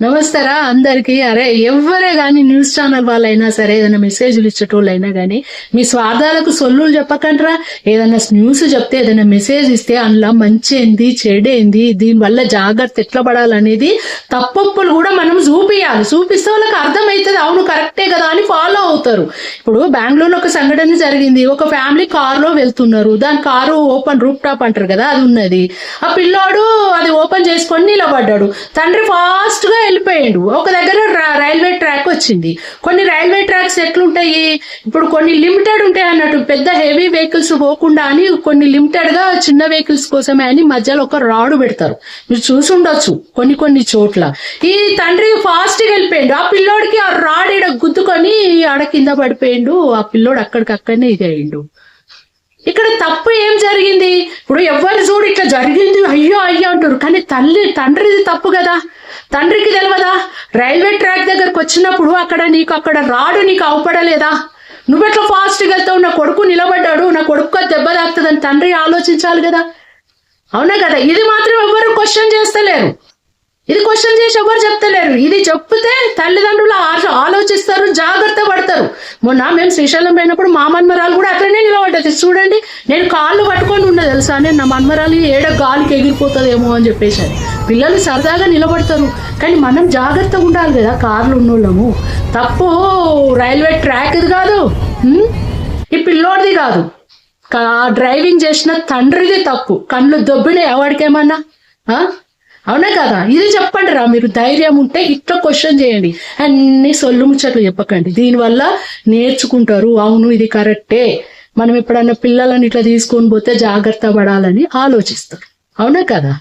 నమస్తారా అందరికి. అరే ఎవరే కానీ న్యూస్ ఛానల్ వాళ్ళైనా సరే ఏదైనా మెసేజ్లు ఇచ్చేటోళ్ళైనా గానీ మీ స్వార్థాలకు సొల్లులు చెప్పకంటారా ఏదైనా న్యూస్ చెప్తే ఏదైనా మెసేజ్ ఇస్తే అందులో మంచి ఏంది చెడేంది దీనివల్ల జాగ్రత్త ఎట్లా పడాలనేది తప్పొప్పులు కూడా మనం చూపియాలి. చూపిస్తే వాళ్ళకి అర్థమవుతుంది అవును కరెక్టే కదా అని ఫాలో అవుతారు. ఇప్పుడు బెంగళూరులో ఒక సంఘటన జరిగింది. ఒక ఫ్యామిలీ కారులో వెళ్తున్నారు. దాని కారు ఓపెన్ రూప్ టాప్ అంటారు కదా అది ఉన్నది. ఆ పిల్లోడు అది ఓపెన్ చేసుకొని నిలబడ్డాడు. తండ్రి ఫాస్ట్గా వెళ్ళిపోయాడు. ఒక దగ్గర రైల్వే ట్రాక్ వచ్చింది. కొన్ని రైల్వే ట్రాక్స్ ఎట్లుంటాయి? ఇప్పుడు కొన్ని లిమిటెడ్ ఉంటాయి అన్నట్టు. పెద్ద హెవీ వెహికల్స్ పోకుండా అని కొన్ని లిమిటెడ్గా చిన్న వెహికల్స్ కోసమే అని మధ్యలో ఒక రాడు పెడతారు. మీరు చూసి ఉండొచ్చు కొన్ని కొన్ని చోట్ల. ఈ తండ్రి ఫాస్ట్గా వెళ్ళిపోయాడు. ఆ పిల్లోడికి ఆ రాడ్ అని ఆడ కింద పడిపోయిండు. ఆ పిల్లోడు అక్కడికక్కడనే ఇది అయిండు ఇక్కడ తప్పు ఏం జరిగింది? ఇప్పుడు ఎవరు చూడు ఇట్లా జరిగింది. అయ్యో అయ్యో అంటారు కానీ తల్లి తండ్రిది తప్పు కదా? తండ్రికి తెలియదా రైల్వే ట్రాక్ దగ్గరకు వచ్చినప్పుడు అక్కడ నీకు అక్కడ రాడు నీకు అవపడలేదా? నువ్వెట్లా ఫాస్ట్గా వెళ్తావు? నా కొడుకు నిలబడ్డాడు. నా కొడుకు దెబ్బ తాకుతుందని తండ్రి ఆలోచించాలి కదా? అవునా కదా? ఇది మాత్రం ఎవరు క్వశ్చన్ చేస్తలేరు. ఇది క్వశ్చన్ చేసి ఎవరు చెప్తలేరు. ఇది చెప్తే తల్లిదండ్రులు ఆలోచిస్తారు జాగ్రత్త పడతారు. మొన్న మేము శ్రీశైలం పోయినప్పుడు మా మన్మరాలు కూడా అట్లనే నిలబడ్డది చూడండి నేను కాళ్ళు పట్టుకొని ఉన్న తెలుసా నేను నా మన్మరాలు ఏడ గాలికి ఎగిరిపోతుందేమో అని చెప్పేసి. పిల్లలు సరదాగా నిలబడతారు. కానీ మనం జాగ్రత్తగా ఉండాలి కదా కార్లు ఉన్నోళ్ళము. తప్పు రైల్వే ట్రాక్ ఇది కాదు ఈ పిల్లోడిది కాదు. డ్రైవింగ్ చేసిన తండ్రిది తప్పు. కళ్ళు దొబ్బిన ఎవరికేమన్నా? అవునా కదా? ఇది చెప్పండి రా మీరు ధైర్యం ఉంటే ఇట్లా క్వశ్చన్ చేయండి. అన్ని సొల్లు ముచ్చట్లు చెప్పకండి. దీనివల్ల నేర్చుకుంటారు. అవును ఇది కరెక్టే. మనం ఎప్పుడన్నా పిల్లలని ఇట్లా తీసుకొని పోతే జాగ్రత్త పడాలని ఆలోచిస్తారు అవునా కదా?